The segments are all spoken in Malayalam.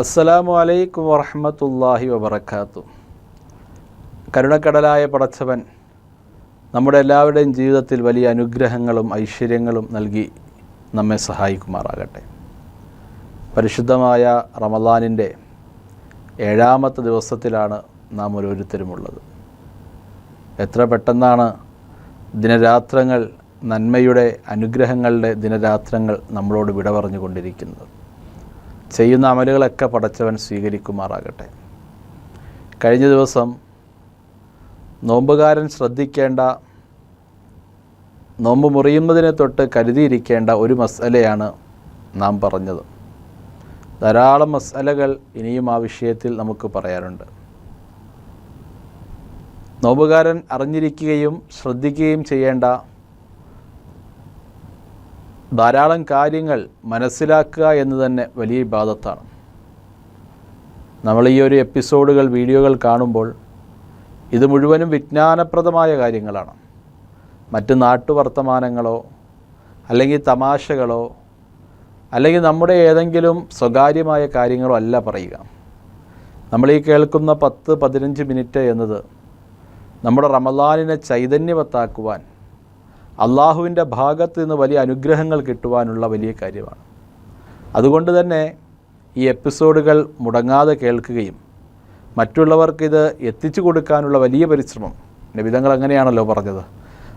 അസ്സലാമു അലൈക്കും വറഹമത്തല്ലാഹി വബർക്കാത്തു കരുണക്കടലായ പടച്ചവൻ നമ്മുടെ എല്ലാവരുടെയും ജീവിതത്തിൽ വലിയ അനുഗ്രഹങ്ങളും ഐശ്വര്യങ്ങളും നൽകി നമ്മെ സഹായിക്കുമാറാകട്ടെ. പരിശുദ്ധമായ റമദാനിന്റെ ഏഴാമത്തെ ദിവസത്തിലാണ് നാം ഓരോരുത്തരുമുള്ളത്. എത്ര പെട്ടെന്നാണ് ദിനരാത്രങ്ങൾ നന്മയുടെ അനുഗ്രഹങ്ങളുടെ ദിനരാത്രങ്ങൾ നമ്മളോട് വിട പറഞ്ഞുകൊണ്ടിരിക്കുന്നത് ചെയ്യുന്ന അമലുകളൊക്കെ പടച്ചവൻ സ്വീകരിക്കുമാറാകട്ടെ. കഴിഞ്ഞ ദിവസം നോമ്പുകാരൻ ശ്രദ്ധിക്കേണ്ട നോമ്പ് മുറിയുന്നതിനെ തൊട്ട് കരുതിയിരിക്കേണ്ട ഒരു മസലയാണ് നാം പറഞ്ഞത്. ധാരാളം മസലകൾ ഇനിയും ആ വിഷയത്തിൽ നമുക്ക് പറയാറുണ്ട് നോമ്പുകാരൻ അറിഞ്ഞിരിക്കുകയും ശ്രദ്ധിക്കുകയും ചെയ്യേണ്ട ധാരാളം കാര്യങ്ങൾ മനസ്സിലാക്കുക എന്ന് തന്നെ വലിയ വിവാദത്താണ് നമ്മൾ ഈ ഒരു എപ്പിസോഡുകൾ വീഡിയോകൾ കാണുമ്പോൾ ഇത് മുഴുവനും വിജ്ഞാനപ്രദമായ കാര്യങ്ങളാണ്. മറ്റ് നാട്ടുവർത്തമാനങ്ങളോ അല്ലെങ്കിൽ തമാശകളോ അല്ലെങ്കിൽ നമ്മുടെ ഏതെങ്കിലും സ്വകാര്യമായ കാര്യങ്ങളോ അല്ല പറയുക. നമ്മൾ ഈ കേൾക്കുന്ന പത്ത് പതിനഞ്ച് മിനിറ്റ് എന്നത് നമ്മുടെ റമദാനിനെ ചൈതന്യവത്താക്കുവാൻ അള്ളാഹുവിന്റെ ഭാഗത്ത് നിന്ന് വലിയ അനുഗ്രഹങ്ങൾ കിട്ടുവാനുള്ള വലിയ കാര്യമാണ്. അതുകൊണ്ട് തന്നെ ഈ എപ്പിസോഡുകൾ മുടങ്ങാതെ കേൾക്കുകയും മറ്റുള്ളവർക്ക് ഇത് എത്തിച്ചു കൊടുക്കാനുള്ള വലിയ പരിശ്രമം. നിബിധങ്ങൾ അങ്ങനെയാണല്ലോ പറഞ്ഞത്.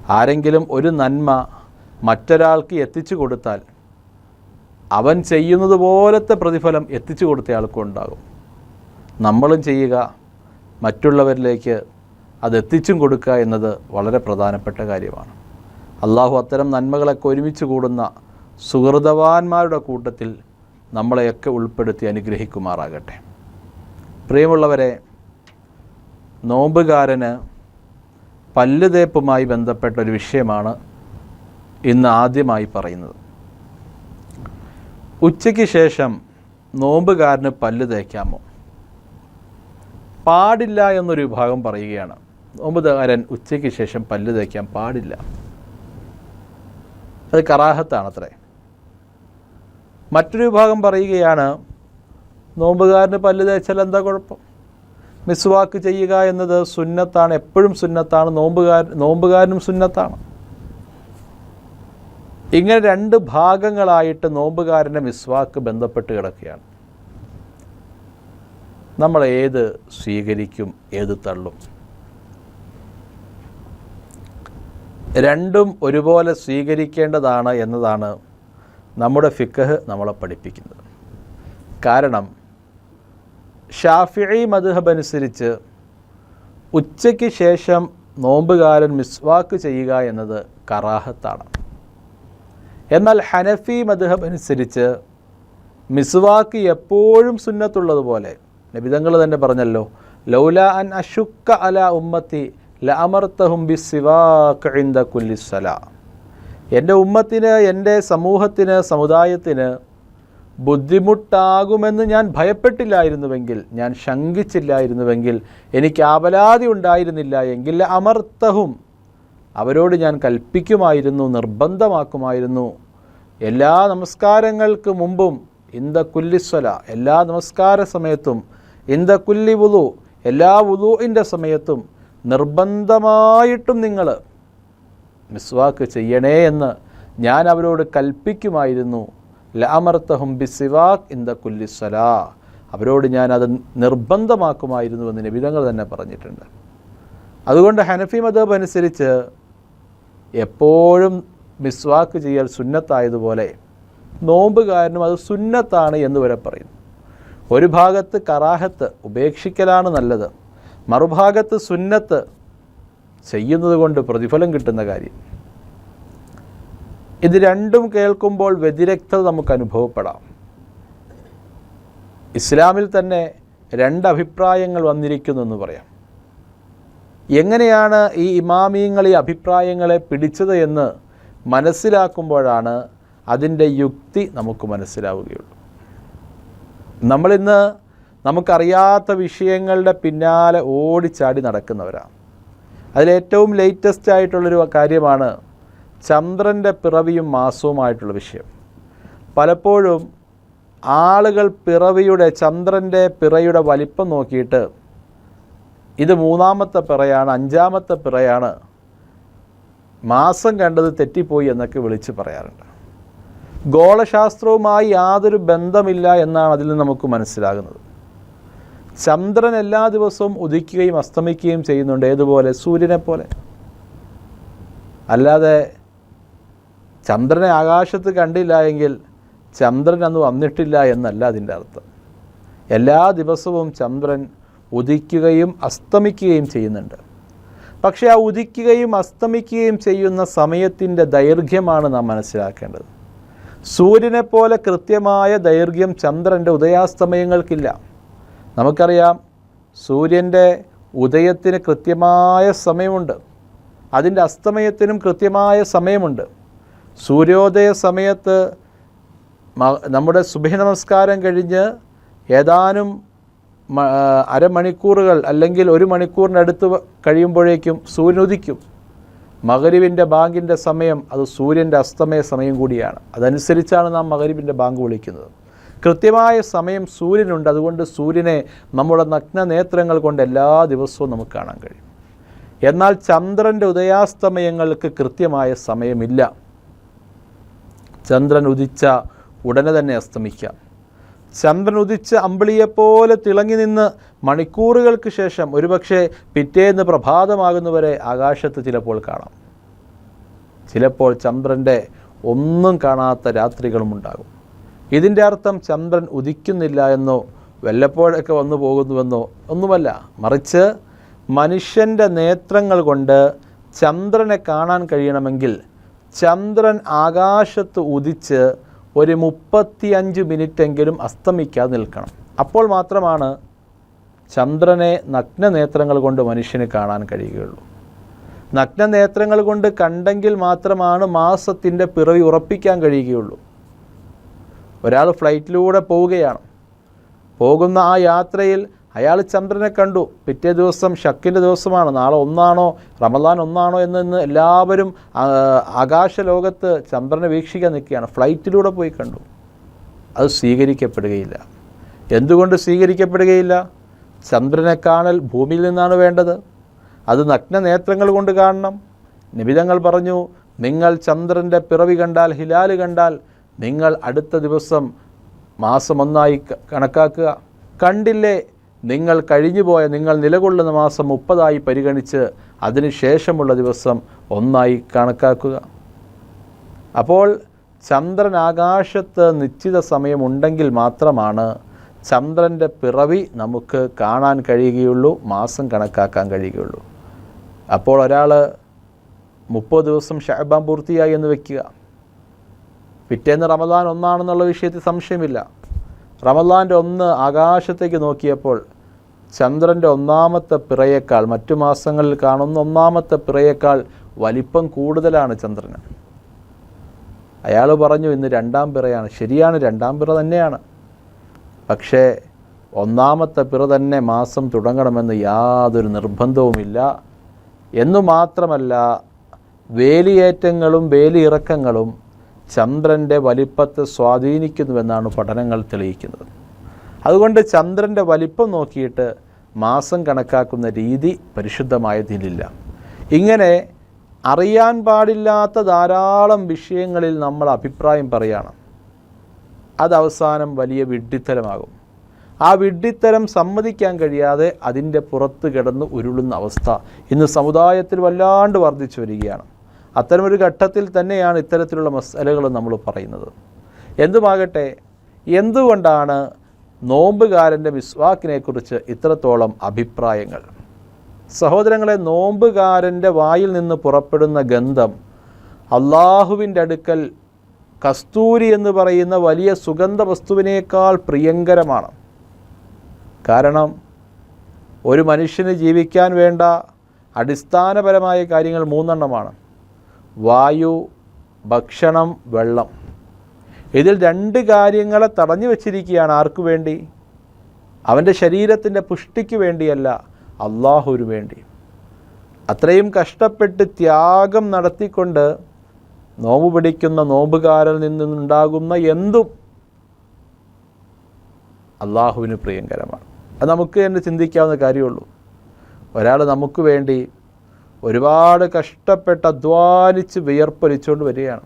ആരെങ്കിലും ഒരു നന്മ മറ്റൊരാൾക്ക് എത്തിച്ചു കൊടുത്താൽ അവൻ ചെയ്യുന്നത് പോലത്തെ പ്രതിഫലം എത്തിച്ചു കൊടുത്തയാൾക്കും ഉണ്ടാകും. നമ്മളും ചെയ്യുക മറ്റുള്ളവരിലേക്ക് അത് എത്തിച്ചും കൊടുക്കുക എന്നത് വളരെ പ്രധാനപ്പെട്ട കാര്യമാണ്. അള്ളാഹു അത്തരം നന്മകളൊക്കെ ഒരുമിച്ച് കൂടുന്ന സുഹൃതവാന്മാരുടെ കൂട്ടത്തിൽ നമ്മളെയൊക്കെ ഉൾപ്പെടുത്തി അനുഗ്രഹിക്കുമാറാകട്ടെ. പ്രിയമുള്ളവരെ നോമ്പുകാരന് പല്ല് തേപ്പുമായി ബന്ധപ്പെട്ട ഒരു വിഷയമാണ് ഇന്ന് ആദ്യമായി പറയുന്നത്. ഉച്ചയ്ക്ക് ശേഷം നോമ്പുകാരന് പല്ല് തേക്കാമോ? പാടില്ല എന്നൊരു വിഭാഗം പറയുകയാണ്. നോമ്പുകാരൻ ഉച്ചയ്ക്ക് ശേഷം പല്ല് തേക്കാൻ പാടില്ല. അത് കറാഹത്താണത്രേ. മറ്റൊരു വിഭാഗം പറയുകയാണ് നോമ്പുകാരന് പല്ല് തേച്ചാൽ എന്താ കുഴപ്പം? മിസ്വാക്ക് ചെയ്യുക എന്നത് സുന്നത്താണ് എപ്പോഴും സുന്നത്താണ് നോമ്പുകാരൻ നോമ്പുകാരനും സുന്നത്താണ്. ഇങ്ങനെ രണ്ട് ഭാഗങ്ങളായിട്ട് നോമ്പുകാരന്റെ മിസ്വാക്ക് ബന്ധപ്പെട്ട് കിടക്കുകയാണ്. നമ്മൾ ഏത് സ്വീകരിക്കും ഏത് തള്ളും. രണ്ടും ഒരുപോലെ സ്വീകരിക്കേണ്ടതാണ് എന്നതാണ് നമ്മുടെ ഫിക്കഹ് നമ്മളെ പഠിപ്പിക്കുന്നത്. കാരണം ഷാഫിഈ മദ്ഹബ് അനുസരിച്ച് ഉച്ചയ്ക്ക് ശേഷം നോമ്പുകാരൻ മിസ്വാക്ക് ചെയ്യുക എന്നത് കറാഹത്താണ്. എന്നാൽ ഹനഫി മദ്ഹബ് അനുസരിച്ച് മിസ്വാക്ക് എപ്പോഴും സുന്നത്തുള്ളതുപോലെ നബിതങ്ങൾ തന്നെ പറഞ്ഞല്ലോ ലൗല അൻ അശുക്ക അല ഉമ്മത്തി ലഅമർത്തഹും ബിസിവാക്ക് ഇന്ദ കുല്ലിസ്സല എന്റെ ഉമ്മത്തിന് എന്റെ സമൂഹത്തിന് സമുദായത്തിന് ബുദ്ധിമുട്ടാകുമെന്ന് ഞാൻ ഭയപ്പെട്ടില്ലായിരുന്നുവെങ്കിൽ ഞാൻ ശങ്കിച്ചില്ലായിരുന്നുവെങ്കിൽ എനിക്ക് ആപലാതി ഉണ്ടായിരുന്നില്ല എങ്കിൽ അമർത്തഹും അവരോട് ഞാൻ കൽപ്പിക്കുമായിരുന്നു നിർബന്ധമാക്കുമായിരുന്നു. എല്ലാ നമസ്കാരങ്ങൾക്ക് മുമ്പും ഇന്ത കുല്ലിസ്വല എല്ലാ നമസ്കാര സമയത്തും ഇന്ത കുല്ലി വുളു എല്ലാ വുളുവിന്റെ സമയത്തും നിർബന്ധമായിട്ടും നിങ്ങൾ മിസ്വാക്ക് ചെയ്യണേ എന്ന് ഞാൻ അവരോട് കൽപ്പിക്കുമായിരുന്നു. ലാമർത്തഹും ബിസിവാക് ഇൻ ദ കുല്ലിസ്വല അവരോട് ഞാൻ അത് നിർബന്ധമാക്കുമായിരുന്നു എന്ന് നിബിധങ്ങൾ തന്നെ പറഞ്ഞിട്ടുണ്ട്. അതുകൊണ്ട് ഹനഫി മതബ് അനുസരിച്ച് എപ്പോഴും മിസ്വാക്ക് ചെയ്യൽ സുന്നത്തായതുപോലെ നോമ്പുകാരനും അത് സുന്നത്താണ് എന്ന് വരെ പറയുന്നു. ഒരു ഭാഗത്ത് കറാഹത്ത് ഉപേക്ഷിക്കലാണ് നല്ലത്. മറുഭാഗത്ത് സുന്നത്ത് ചെയ്യുന്നത് കൊണ്ട് പ്രതിഫലം കിട്ടുന്ന കാര്യം. ഇത് രണ്ടും കേൾക്കുമ്പോൾ വ്യതിരക്തത നമുക്ക് അനുഭവപ്പെടാം. ഇസ്ലാമിൽ തന്നെ രണ്ട് അഭിപ്രായങ്ങൾ വന്നിരിക്കുന്നു എന്ന് പറയാം. എങ്ങനെയാണ് ഈ ഇമാമിയങ്ങൾ ഈ അഭിപ്രായങ്ങളെ പിടിച്ചത് എന്ന് മനസ്സിലാക്കുമ്പോഴാണ് അതിന്റെ യുക്തി നമുക്ക് മനസ്സിലാവുകയുള്ളൂ. നമ്മളിന്ന് നമുക്കറിയാത്ത വിഷയങ്ങളുടെ പിന്നാലെ ഓടിച്ചാടി നടക്കുന്നവരാണ്. അതിലേറ്റവും ലേറ്റസ്റ്റ് ആയിട്ടുള്ളൊരു കാര്യമാണ് ചന്ദ്രന്റെ പിറവിയും മാസവുമായിട്ടുള്ള വിഷയം. പലപ്പോഴും ആളുകൾ പിറവിയുടെ ചന്ദ്രന്റെ പിറയുടെ വലിപ്പം നോക്കിയിട്ട് ഇത് മൂന്നാമത്തെ പിറയാണ് അഞ്ചാമത്തെ പിറയാണ് മാസം കണ്ടത് തെറ്റിപ്പോയി എന്നൊക്കെ വിളിച്ച് പറയാറുണ്ട്. ഗോളശാസ്ത്രവുമായി യാതൊരു ബന്ധമില്ല എന്നാണ് അതിൽ നമുക്ക് മനസ്സിലാകുന്നത്. ചന്ദ്രൻ എല്ലാ ദിവസവും ഉദിക്കുകയും അസ്തമിക്കുകയും ചെയ്യുന്നുണ്ട്. ഏതുപോലെ? സൂര്യനെ പോലെ അല്ലാതെ ചന്ദ്രനെ ആകാശത്ത് കണ്ടില്ല എങ്കിൽ ചന്ദ്രൻ അന്ന് വന്നിട്ടില്ല എന്നല്ല അതിന്റെ അർത്ഥം. എല്ലാ ദിവസവും ചന്ദ്രൻ ഉദിക്കുകയും അസ്തമിക്കുകയും ചെയ്യുന്നുണ്ട്. പക്ഷേ ആ ഉദിക്കുകയും അസ്തമിക്കുകയും ചെയ്യുന്ന സമയത്തിന്റെ ദൈർഘ്യമാണ് നാം മനസ്സിലാക്കേണ്ടത്. സൂര്യനെ പോലെ കൃത്യമായ ദൈർഘ്യം ചന്ദ്രന്റെ ഉദയാസ്തമയങ്ങൾക്കില്ല. നമുക്കറിയാം സൂര്യന്റെ ഉദയത്തിന് കൃത്യമായ സമയമുണ്ട്. അതിന്റെ അസ്തമയത്തിനും കൃത്യമായ സമയമുണ്ട്. സൂര്യോദയ സമയത്ത് നമ്മുടെ സുബഹ നമസ്കാരം കഴിഞ്ഞ് ഏതാനും അരമണിക്കൂറുകൾ അല്ലെങ്കിൽ ഒരു മണിക്കൂറിനടുത്ത് കഴിയുമ്പോഴേക്കും സൂര്യൻ ഉദിക്കും. മകരുവിന്റെ ബാങ്കിന്റെ സമയം അത് സൂര്യന്റെ അസ്തമയ സമയം കൂടിയാണ്. അതനുസരിച്ചാണ് നാം മകരുവിന്റെ ബാങ്ക് വിളിക്കുന്നത്. കൃത്യമായ സമയം സൂര്യനുണ്ട്. അതുകൊണ്ട് സൂര്യനെ നമ്മുടെ നഗ്ന നേത്രങ്ങൾ കൊണ്ട് എല്ലാ ദിവസവും നമുക്ക് കാണാൻ കഴിയും. എന്നാൽ ചന്ദ്രന്റെ ഉദയാസ്തമയങ്ങൾക്ക് കൃത്യമായ സമയമില്ല. ചന്ദ്രൻ ഉദിച്ച ഉടനെ തന്നെ അസ്തമിക്കാം. ചന്ദ്രൻ ഉദിച്ച് അമ്പിളിയെപ്പോലെ തിളങ്ങി നിന്ന് മണിക്കൂറുകൾക്ക് ശേഷം ഒരുപക്ഷെ പിറ്റേന്ന് പ്രഭാതമാകുന്നവരെ ആകാശത്ത് ചിലപ്പോൾ കാണാം. ചിലപ്പോൾ ചന്ദ്രന്റെ ഒന്നും കാണാത്ത രാത്രികളും ഉണ്ടാകും ഇതിന്റെ അർത്ഥം ചന്ദ്രൻ ഉദിക്കുന്നില്ല എന്നോ വല്ലപ്പോഴൊക്കെ വന്നു പോകുന്നുവെന്നോ ഒന്നുമല്ല. മറിച്ച് മനുഷ്യന്റെ നേത്രങ്ങൾ കൊണ്ട് ചന്ദ്രനെ കാണാൻ കഴിയണമെങ്കിൽ ചന്ദ്രൻ ആകാശത്ത് ഉദിച്ച് ഒരു മുപ്പത്തിയഞ്ച് മിനിറ്റെങ്കിലും അസ്തമിക്കാതെ നിൽക്കണം. അപ്പോൾ മാത്രമാണ് ചന്ദ്രനെ നഗ്നനേത്രങ്ങൾ കൊണ്ട് മനുഷ്യന് കാണാൻ കഴിയുകയുള്ളൂ. നഗ്നനേത്രങ്ങൾ കൊണ്ട് കണ്ടെങ്കിൽ മാത്രമാണ് മാസത്തിന്റെ പിറവി ഉറപ്പിക്കാൻ കഴിയുകയുള്ളൂ. ഒരാൾ ഫ്ലൈറ്റിലൂടെ പോവുകയാണ്. പോകുന്ന ആ യാത്രയിൽ അയാൾ ചന്ദ്രനെ കണ്ടു. പിറ്റേ ദിവസം ഷക്കിന്റെ ദിവസമാണ്. നാളെ ഒന്നാണോ? റമദാൻ ഒന്നാണോ? എന്ന് എല്ലാവരും ആകാശ ലോകത്ത് ചന്ദ്രനെ വീക്ഷിക്കാൻ നിൽക്കുകയാണ്. ഫ്ലൈറ്റിലൂടെ പോയി കണ്ടു. അത് സ്വീകരിക്കപ്പെടുകയില്ല. എന്തുകൊണ്ട് സ്വീകരിക്കപ്പെടുകയില്ല? ചന്ദ്രനെ കാണൽ ഭൂമിയിൽ നിന്നാണ് വേണ്ടത്. അത് നഗ്ന നേത്രങ്ങൾ കൊണ്ട് കാണണം. നിബിതങ്ങൾ പറഞ്ഞു നിങ്ങൾ ചന്ദ്രന്റെ പിറവി കണ്ടാൽ ഹിലാൽ കണ്ടാൽ നിങ്ങൾ അടുത്ത ദിവസം മാസം ഒന്നായി കണക്കാക്കുക. കണ്ടില്ലേ നിങ്ങൾ കഴിഞ്ഞുപോയ നിങ്ങൾ നിലകൊള്ളുന്ന മാസം മുപ്പതായി പരിഗണിച്ച് അതിനുശേഷമുള്ള ദിവസം ഒന്നായി കണക്കാക്കുക. അപ്പോൾ ചന്ദ്രൻ ആകാശത്ത് നിശ്ചിത സമയമുണ്ടെങ്കിൽ മാത്രമാണ് ചന്ദ്രന്റെ പിറവി നമുക്ക് കാണാൻ കഴിയുകയുള്ളൂ മാസം കണക്കാക്കാൻ കഴിയുകയുള്ളൂ. അപ്പോൾ ഒരാൾ മുപ്പത് ദിവസം ഷഹബാം പൂർത്തിയായി എന്ന് വെക്കുക. പിറ്റേന്ന് റമദാൻ ഒന്നാണെന്നുള്ള വിഷയത്തിൽ സംശയമില്ല. റമദാന്റെ ഒന്ന് ആകാശത്തേക്ക് നോക്കിയപ്പോൾ ചന്ദ്രന്റെ ഒന്നാമത്തെ പിറയേക്കാൾ മറ്റു മാസങ്ങളിൽ കാണുന്ന ഒന്നാമത്തെ പിറയേക്കാൾ വലിപ്പം കൂടുതലാണ് ചന്ദ്രന്. അയാൾ പറഞ്ഞു ഇന്ന് രണ്ടാം പിറയാണ്. ശരിയാണ് രണ്ടാം പിറ തന്നെയാണ്. പക്ഷേ ഒന്നാമത്തെ പിറ തന്നെ മാസം തുടങ്ങണമെന്ന് യാതൊരു നിർബന്ധവുമില്ല. എന്നു മാത്രമല്ല വേലിയേറ്റങ്ങളും വേലിയിറക്കങ്ങളും ചന്ദ്രന്റെ വലിപ്പത്തെ സ്വാധീനിക്കുന്നുവെന്നാണ് പഠനങ്ങൾ തെളിയിക്കുന്നത്. അതുകൊണ്ട് ചന്ദ്രന്റെ വലിപ്പം നോക്കിയിട്ട് മാസം കണക്കാക്കുന്ന രീതി പരിശുദ്ധമായതിലില്ല. ഇങ്ങനെ അറിയാൻ പാടില്ലാത്ത ധാരാളം വിഷയങ്ങളിൽ നമ്മൾ അഭിപ്രായം പറയുകയാണ് അത് അവസാനം വലിയ വിഡ്ഢിത്തരമാകും. ആ വിഡ്ഢിത്തരം സമ്മതിക്കാൻ കഴിയാതെ അതിന്റെ പുറത്ത് കിടന്ന് ഉരുളുന്ന അവസ്ഥ ഇന്ന് സമുദായത്തിൽ വല്ലാണ്ട് വർദ്ധിച്ചു വരികയാണ്. അത്തരമൊരു ഘട്ടത്തിൽ തന്നെയാണ് ഇത്തരത്തിലുള്ള മസലകൾ നമ്മൾ പറയുന്നത്. എന്തുമാകട്ടെ എന്തുകൊണ്ടാണ് നോമ്പുകാരന്റെ മിസ്വാക്കിനെക്കുറിച്ച് ഇത്രത്തോളം അഭിപ്രായങ്ങൾ? സഹോദരങ്ങളെ നോമ്പുകാരന്റെ വായിൽ നിന്ന് പുറപ്പെടുന്ന ഗന്ധം അള്ളാഹുവിന്റെ അടുക്കൽ കസ്തൂരി എന്ന് പറയുന്ന വലിയ സുഗന്ധ വസ്തുവിനേക്കാൾ പ്രിയങ്കരമാണ്. കാരണം ഒരു മനുഷ്യന് ജീവിക്കാൻ വേണ്ട അടിസ്ഥാനപരമായ കാര്യങ്ങൾ മൂന്നെണ്ണമാണ്. വായു ഭക്ഷണം വെള്ളം. ഇതിൽ രണ്ട് കാര്യങ്ങളെ തടഞ്ഞു വച്ചിരിക്കുകയാണ് ആർക്കു വേണ്ടി? അവന്റെ ശരീരത്തിന്റെ പുഷ്ടിക്ക് വേണ്ടിയല്ല അള്ളാഹുവിന് വേണ്ടി. അത്രയും കഷ്ടപ്പെട്ട് ത്യാഗം നടത്തിക്കൊണ്ട് നോമ്പ് പിടിക്കുന്ന നോമ്പുകാരിൽ നിന്നുണ്ടാകുന്ന എന്തും അള്ളാഹുവിന് പ്രിയങ്കരമാണ്. അത് നമുക്ക് തന്നെ ചിന്തിക്കാവുന്ന കാര്യമുള്ളൂ. ഒരാൾ നമുക്ക് വേണ്ടി ഒരുപാട് കഷ്ടപ്പെട്ട് അധ്വാനിച്ച് വിയർപ്പൊലിച്ചുകൊണ്ട് വരികയാണ്.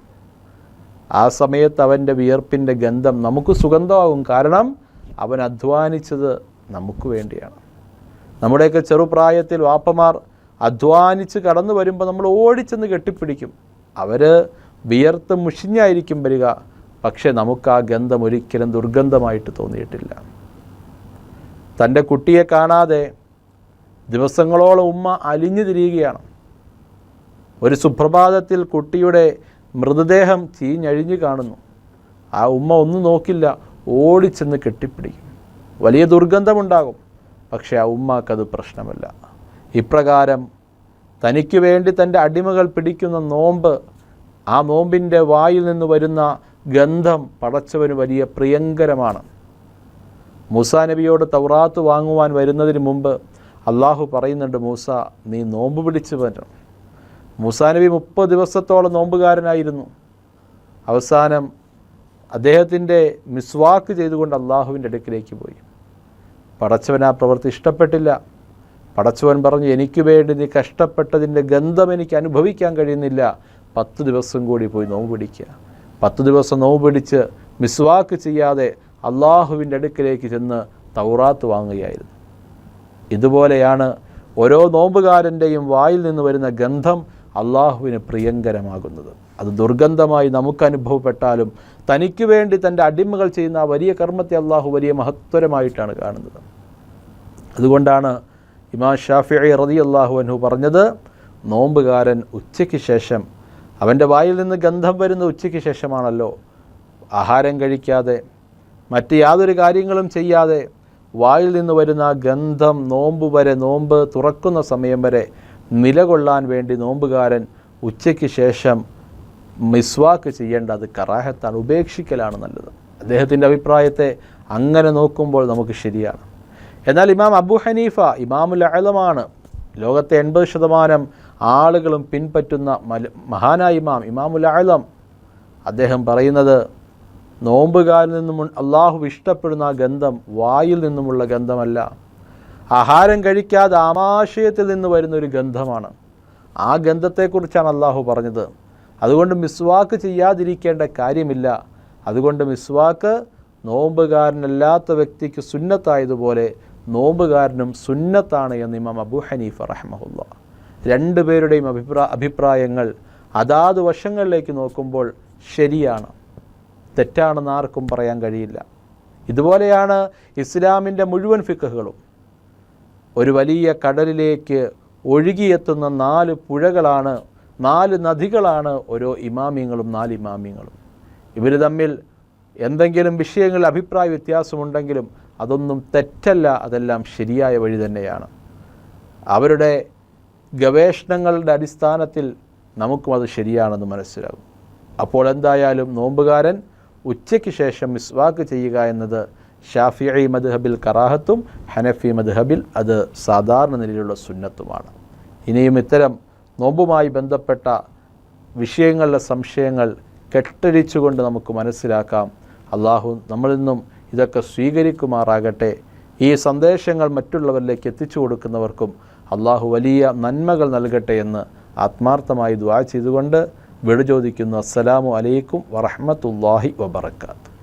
ആ സമയത്ത് അവന്റെ വിയർപ്പിന്റെ ഗന്ധം നമുക്ക് സുഗന്ധമാകും. കാരണം അവൻ അധ്വാനിച്ചത് നമുക്ക് വേണ്ടിയാണ്. നമ്മുടെയൊക്കെ ചെറുപ്രായത്തിൽ വാപ്പമാർ അധ്വാനിച്ച് കടന്നു വരുമ്പോൾ നമ്മൾ ഓടിച്ചെന്ന് കെട്ടിപ്പിടിക്കും. അവർ വിയർത്ത് മുഷിഞ്ഞായിരിക്കും വരിക. പക്ഷേ നമുക്ക് ആ ഗന്ധം ഒരിക്കലും ദുർഗന്ധമായിട്ട് തോന്നിയിട്ടില്ല. തന്റെ കുട്ടിയെ കാണാതെ ദിവസങ്ങളോളം ഉമ്മ അലിഞ്ഞു തിരിയുകയാണ്. ഒരു സുപ്രഭാതത്തിൽ കുട്ടിയുടെ മൃതദേഹം ചീഞ്ഞഴിഞ്ഞു കാണുന്നു. ആ ഉമ്മ ഒന്നും നോക്കില്ല ഓടിച്ചെന്ന് കെട്ടിപ്പിടിക്കും. വലിയ ദുർഗന്ധമുണ്ടാകും പക്ഷേ ആ ഉമ്മാക്കത് പ്രശ്നമല്ല. ഇപ്രകാരം തനിക്ക് വേണ്ടി തന്റെ അടിമകൾ പിടിക്കുന്ന നോമ്പ് ആ നോമ്പിന്റെ വായിൽ നിന്ന് വരുന്ന ഗന്ധം പടച്ചവന് വലിയ പ്രിയങ്കരമാണ്. മൂസാ നബിയോട് തൗറാത്ത് വാങ്ങുവാൻ വരുന്നതിന് മുമ്പ് അള്ളാഹു പറയുന്നുണ്ട് മൂസ നീ നോമ്പ് പിടിച്ചു വരണം മൂസാ നബി മുപ്പത് ദിവസത്തോളം നോമ്പുകാരനായിരുന്നു. അവസാനം അദ്ദേഹത്തിന്റെ മിസ്വാക്ക് ചെയ്തുകൊണ്ട് അള്ളാഹുവിന്റെ അടുക്കിലേക്ക് പോയി. പടച്ചവൻ ആ പ്രവൃത്തി ഇഷ്ടപ്പെട്ടില്ല. പടച്ചവൻ പറഞ്ഞു എനിക്ക് വേണ്ടി നീ കഷ്ടപ്പെട്ടതിന്റെ ഗന്ധം എനിക്ക് അനുഭവിക്കാൻ കഴിയുന്നില്ല. പത്ത് ദിവസം കൂടി പോയി നോമ്പ് പിടിക്കുക. പത്ത് ദിവസം നോമ്പ് പിടിച്ച് മിസ്വാക്ക് ചെയ്യാതെ അള്ളാഹുവിന്റെ അടുക്കിലേക്ക് ചെന്ന് തൗറാത്ത് വാങ്ങുകയായിരുന്നു. ഇതുപോലെയാണ് ഓരോ നോമ്പുകാരന്റെയും വായിൽ നിന്ന് വരുന്ന ഗന്ധം അള്ളാഹുവിന് പ്രിയങ്കരമാകുന്നത്. അത് ദുർഗന്ധമായി നമുക്ക് അനുഭവപ്പെട്ടാലും തനിക്ക് വേണ്ടി തന്റെ അടിമകൾ ചെയ്യുന്ന ആ വലിയ കർമ്മത്തെ അള്ളാഹു വലിയ മഹത്വരമായിട്ടാണ് കാണുന്നത്. അതുകൊണ്ടാണ് ഇമാം ഷാഫി റതി അള്ളാഹു അനു പറഞ്ഞത് നോമ്പുകാരൻ ഉച്ചയ്ക്ക് ശേഷം അവന്റെ വായിൽ നിന്ന് ഗന്ധം വരുന്ന ഉച്ചയ്ക്ക് ശേഷമാണല്ലോ ആഹാരം കഴിക്കാതെ മറ്റ് യാതൊരു കാര്യങ്ങളും ചെയ്യാതെ വായിൽ നിന്ന് വരുന്ന ഗന്ധം നോമ്പ് വരെ നോമ്പ് തുറക്കുന്ന സമയം വരെ നിലകൊള്ളാൻ വേണ്ടി നോമ്പുകാരൻ ഉച്ചയ്ക്ക് ശേഷം മിസ്വാക്ക് ചെയ്യേണ്ട അത് കറാഹത്താണ് ഉപേക്ഷിക്കലാണ് നല്ലത്. അദ്ദേഹത്തിന്റെ അഭിപ്രായത്തെ അങ്ങനെ നോക്കുമ്പോൾ നമുക്ക് ശരിയാണ്. എന്നാൽ ഇമാം അബു ഹനീഫ ഇമാമുൽ അഴലമാണ് ലോകത്തെ എൺപത് ശതമാനം ആളുകളും പിൻപറ്റുന്ന മഹാനായ ഇമാം ഇമാമുൽ അഴലം അദ്ദേഹം പറയുന്നത് നോമ്പുകാരിൽ നിന്നും അള്ളാഹു ഇഷ്ടപ്പെടുന്ന ആ ഗന്ധം വായിൽ നിന്നുമുള്ള ഗന്ധമല്ല. ആഹാരം കഴിക്കാതെ ആമാശയത്തിൽ നിന്ന് വരുന്ന ഒരു ഗന്ധമാണ്. ആ ഗന്ധത്തെക്കുറിച്ചാണ് അള്ളാഹു പറഞ്ഞത്. അതുകൊണ്ട് മിസ്വാക്ക് ചെയ്യാതിരിക്കേണ്ട കാര്യമില്ല. അതുകൊണ്ട് മിസ്വാക്ക് നോമ്പുകാരനല്ലാത്ത വ്യക്തിക്ക് സുന്നത്തായതുപോലെ നോമ്പുകാരനും സുന്നത്താണ് എന്ന് ഇമാം അബു ഹനീഫ റഹ്മഹുല്ല. രണ്ടുപേരുടെയും അഭിപ്രായ അഭിപ്രായങ്ങൾ അതാത് വശങ്ങളിലേക്ക് നോക്കുമ്പോൾ ശരിയാണ്. തെറ്റാണെന്ന് ആർക്കും പറയാൻ കഴിയില്ല. ഇതുപോലെയാണ് ഇസ്ലാമിന്റെ മുഴുവൻ ഫിക്കഹുകളും ഒരു വലിയ കടലിലേക്ക് ഒഴുകിയെത്തുന്ന നാല് പുഴകളാണ് നാല് നദികളാണ് ഓരോ ഇമാമിയങ്ങളും നാല് ഇമാമിയങ്ങളും. ഇവർ തമ്മിൽ എന്തെങ്കിലും വിഷയങ്ങളിൽ അഭിപ്രായ വ്യത്യാസമുണ്ടെങ്കിലും അതൊന്നും തെറ്റല്ല അതെല്ലാം ശരിയായ വഴി തന്നെയാണ്. അവരുടെ ഗവേഷണങ്ങളുടെ അടിസ്ഥാനത്തിൽ നമുക്കും അത് ശരിയാണെന്ന് മനസ്സിലാകും. അപ്പോൾ എന്തായാലും നോമ്പുകാരൻ ഉച്ചയ്ക്ക് ശേഷം മിസ്വാക്ക് ചെയ്യുക എന്നത് ഷാഫിഐ മദ്ഹബിൽ കറാഹത്തും ഹനഫി മദ്ഹബിൽ അത് സാധാരണ നിലയിലുള്ള സുന്നത്തുമാണ്. ഇനിയും ഇത്തരം നോമ്പുമായി ബന്ധപ്പെട്ട വിഷയങ്ങളിലെ സംശയങ്ങൾ കെട്ടഴിച്ചുകൊണ്ട് നമുക്ക് മനസ്സിലാക്കാം. അള്ളാഹു നമ്മളിൽ നിന്നും ഇതൊക്കെ സ്വീകരിക്കുമാറാകട്ടെ. ഈ സന്ദേശങ്ങൾ മറ്റുള്ളവരിലേക്ക് എത്തിച്ചു കൊടുക്കുന്നവർക്കും അള്ളാഹു വലിയ നന്മകൾ നൽകട്ടെ എന്ന് ആത്മാർത്ഥമായി ദ്വാ ചെയ്തുകൊണ്ട് വിടുചോദിക്കുന്നു അസ്സലാമു അലൈക്കും വറഹമത്തല്ലാഹി വബർക്കാത്തു